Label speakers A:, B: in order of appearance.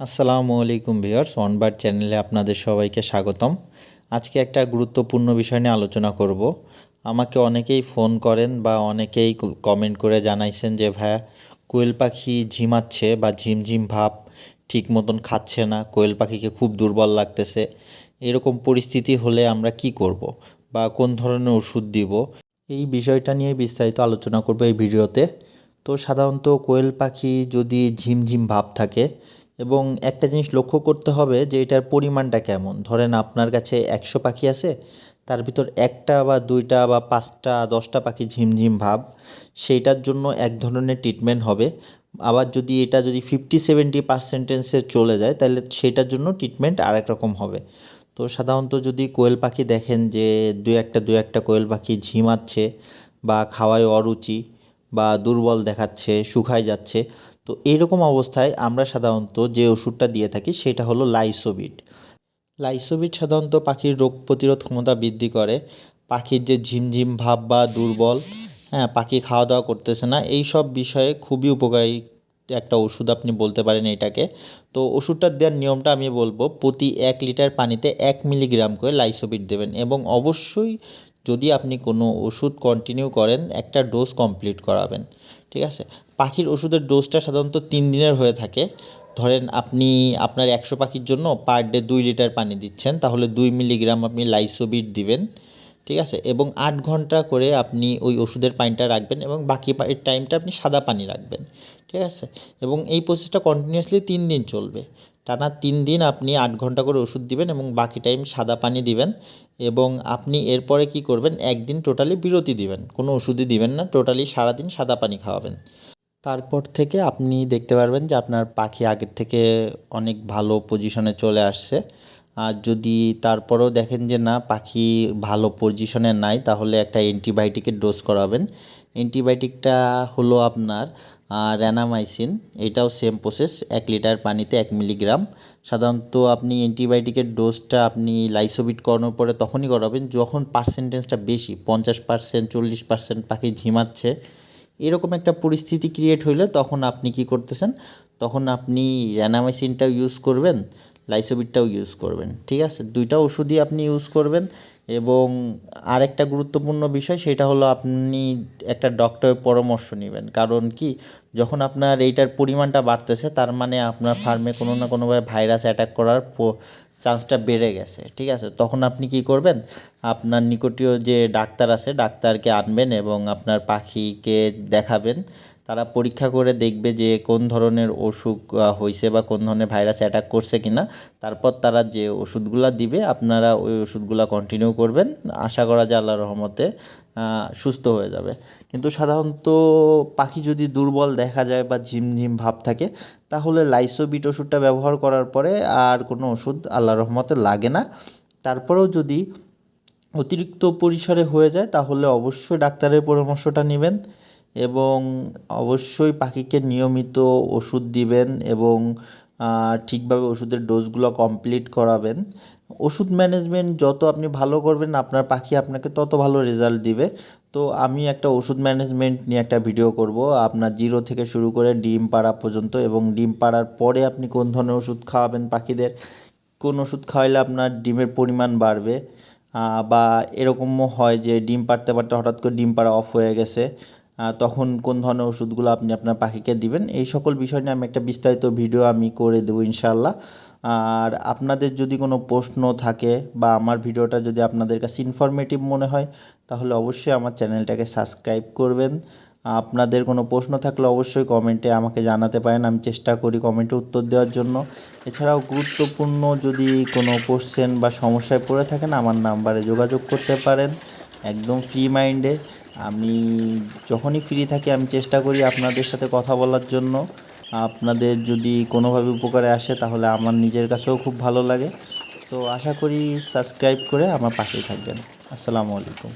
A: আসসালামু আলাইকুম ভিউয়ার্স, ওয়ানবার চ্যানেলে আপনাদের সবাইকে স্বাগতম। আজকে একটা গুরুত্বপূর্ণ বিষয় নিয়ে আলোচনা করব। আমাকে অনেকেই ফোন করেন বা অনেকেই কমেন্ট করে জানাইছেন যে, ভাইয়া, কোয়েল পাখি ঝিমাচ্ছে বা ঝিমঝিম ভাব ঠিক মতন খাচ্ছে না, কোয়েল পাখিকে খুব দুর্বল লাগতেছে। এরকম পরিস্থিতি হলে আমরা কি করব বা কোন ধরনের ওষুধ দিব? এই বিষয়টা নিয়ে বিস্তারিত আলোচনা করব এই ভিডিওতে। তো সাধারণত কোয়েল পাখি যদি ঝিমঝিম ভাব থাকে এবং একটা জিনিস লক্ষ্য করতে হবে যে এটার পরিমাণটা কেমন। ধরেন আপনার কাছে একশো পাখি আছে, তার ভিতর একটা বা দুইটা বা পাঁচটা, দশটা পাখি ঝিমঝিম ভাব, সেইটার জন্য এক ধরনের ট্রিটমেন্ট হবে। আবার যদি এটা যদি ফিফটি সেভেন্টি পার্সেন্টেন্সে চলে যায়, তাহলে সেটার জন্য ট্রিটমেন্ট আরেক রকম হবে। তো সাধারণত যদি কোয়েল পাখি দেখেন যে দু একটা দু একটা কোয়েল পাখি ঝিমাচ্ছে বা খাওয়ায় অরুচি বা দুর্বল দেখাচ্ছে, শুকায় যাচ্ছে তো এইরকম অবস্থায় আমরা সাধারণত যে ওষুধটা দিয়ে থাকি সেটা হলো লাইসোবিট। লাইসোবিট সাধারণত পাখির রোগ প্রতিরোধ ক্ষমতা বৃদ্ধি করে। পাখির যে ঝিমঝিম ভাব বা দুর্বল হ্যাঁ পাখি খাওয়া দাওয়া করতেছে না এই সব বিষয়ে খুবই উপকারী একটা ওষুধ আপনি বলতে পারেন এটাকে। তো ওষুধটা দেওয়ার নিয়মটা আমি বলব, প্রতি এক লিটার পানিতে এক মিলিগ্রাম করে লাইসোবিট দেবেন এবং অবশ্যই যদি আপনি কোনো ওষুধ কন্টিনিউ করেন, একটা ডোজ কমপ্লিট করাবেন, ঠিক আছে? পাখির ওষুধের ডোজটা সাধারণত তিন দিনের হয়ে থাকে। ধরেন আপনি আপনার একশো পাখির জন্য পার ডে দুই লিটার পানি দিচ্ছেন, তাহলে দুই মিলিগ্রাম আপনি লাইসোবিট দিবেন, ঠিক আছে? এবং আট ঘণ্টা করে আপনি ওই ওষুধের পানিটা রাখবেন এবং বাকি টাইমটা আপনি সাদা পানি রাখবেন, ঠিক আছে? এবং এই প্রসেসটা কন্টিনিউয়াসলি তিন দিন চলবে টানা তিন দিন আপনি আট ঘণ্টা করে ওষুধ দিবেন এবং বাকি টাইম সাদা পানি দিবেন এবং আপনি এরপরে কি করবেন? একদিন টোটালি বিরতি দিবেন। কোনো ওষুধই দিবেন না টোটালি সারাদিন সাদা পানি খাওয়াবেন। তারপর থেকে আপনি দেখতে পারবেন যে আপনার পাখি আগের থেকে অনেক ভালো পজিশনে চলে আসছে। আর যদি তারপরেও দেখেন যে না, পাখি ভালো পজিশনে নাই, তাহলে একটা অ্যান্টিবায়োটিকের ডোজ করাবেন। অ্যান্টিবায়োটিকটা হলো আপনার র্যানামাইসিন এটাও সেম প্রসেস এক লিটার পানিতে এক মিলিগ্রাম সাধারণত আপনি অ্যান্টিবায়োটিকের ডোজটা আপনি লাইসোবিট করানোর পরে তখনই করাবেন, যখন পার্সেন্টেজটা বেশি, পঞ্চাশ পার্সেন্ট চল্লিশ পার্সেন্ট পাখি ঝিমাচ্ছে। এরকম একটা পরিস্থিতি ক্রিয়েট হইলে তখন আপনি কি করতেছেন? তখন আপনি র্যানামাইসিনটাও ইউজ করবেন লাইসোবিটটাও ইউজ করবেন, ঠিক আছে? দুইটা ওষুধই আপনি ইউজ করবেন। এবং আরেকটা গুরুত্বপূর্ণ বিষয় সেটা হলো আপনি একটা ডক্টরের পরামর্শ নেবেন। কারণ কি? যখন আপনার এইটার পরিমাণটা বাড়তেছে, তার মানে আপনার ফার্মে কোনো না কোনোভাবে ভাইরাস অ্যাটাক করার চান্সটা বেড়ে গেছে, ঠিক আছে? তখন আপনি কি করবেন? আপনার নিকটীয় যে ডাক্তার আছে, ডাক্তারকে আনবেন এবং আপনার পাখিকে দেখাবেন। তারা পরীক্ষা করে দেখবে যে কোন ধরনের অসুখ হয়েছে বা কোন ধরনের ভাইরাস অ্যাটাক করছে কি না তারপর তারা যে ওষুধগুলো দিবে, আপনারা ওই ওষুধগুলো কন্টিনিউ করবেন। আশা করা যায় আল্লাহ রহমতে সুস্থ হয়ে যাবে। কিন্তু সাধারণত পাখি যদি দুর্বল দেখা যায় বা ঝিমঝিম ভাব থাকে, তাহলে লাইসোবিট ওষুধটা ব্যবহার করার পরে আর কোনো ওষুধ আল্লাহ রহমতে লাগে না। তারপরেও যদি অতিরিক্ত পরিসরে হয়ে যায়, তাহলে অবশ্যই ডাক্তারের পরামর্শটা নেবেন। এবং অবশ্যই পাখিকে নিয়মিত ওষুধ দিবেন এবং ঠিকভাবে ওষুধের ডোজগুলো কমপ্লিট করাবেন। ওষুধ ম্যানেজমেন্ট যত আপনি ভালো করবেন, আপনার পাখি আপনাকে তত ভালো রেজাল্ট দিবে। তো আমি একটা ওষুধ ম্যানেজমেন্ট নিয়ে একটা ভিডিও করব। আপনার জিরো থেকে শুরু করে ডিম পাড়া পর্যন্ত এবং ডিম পাড়ার পরে আপনি কোন ধরনের ওষুধ খাওয়াবেন পাখিদের, কোন ওষুধ খাওয়াইলে আপনার ডিমের পরিমাণ বাড়বে। বা এরকমও হয় যে ডিম পাড়তে পারতে হঠাৎ করে ডিম পাড়া অফ হয়ে গেছে। তখন কোন ধরনের ওষুধগুলো আপনি আপনার পাখিকে দিবেন, এই সকল বিষয় নিয়ে আমি একটা বিস্তারিত ভিডিও আমি করে দেবো ইনশাল্লাহ আর আপনাদের যদি কোনো প্রশ্ন থাকে বা আমার ভিডিওটা যদি আপনাদের কাছে ইনফরমেটিভ মনে হয়, তাহলে অবশ্যই আমার চ্যানেলটাকে সাবস্ক্রাইব করবেন। আপনাদের কোনো প্রশ্ন থাকলে অবশ্যই কমেন্টে আমাকে জানাতে পারেন, আমি চেষ্টা করি কমেন্টে উত্তর দেওয়ার জন্য। এছাড়াও গুরুত্বপূর্ণ যদি কোনো কোশ্চেন বা সমস্যায় পড়ে থাকেন, আমার নাম্বারে যোগাযোগ করতে পারেন, একদম ফ্রি মাইন্ডে আমি যখনই ফ্রি থাকি, আমি চেষ্টা করি আপনাদের সাথে কথা বলার জন্য। আপনাদের যদি কোনোভাবে উপকারে আসে, তাহলে আমার নিজের কাছেও খুব ভালো লাগে। তো আশা করি সাবস্ক্রাইব করে আমার পাশেই থাকবেন। আসসালামু আলাইকুম।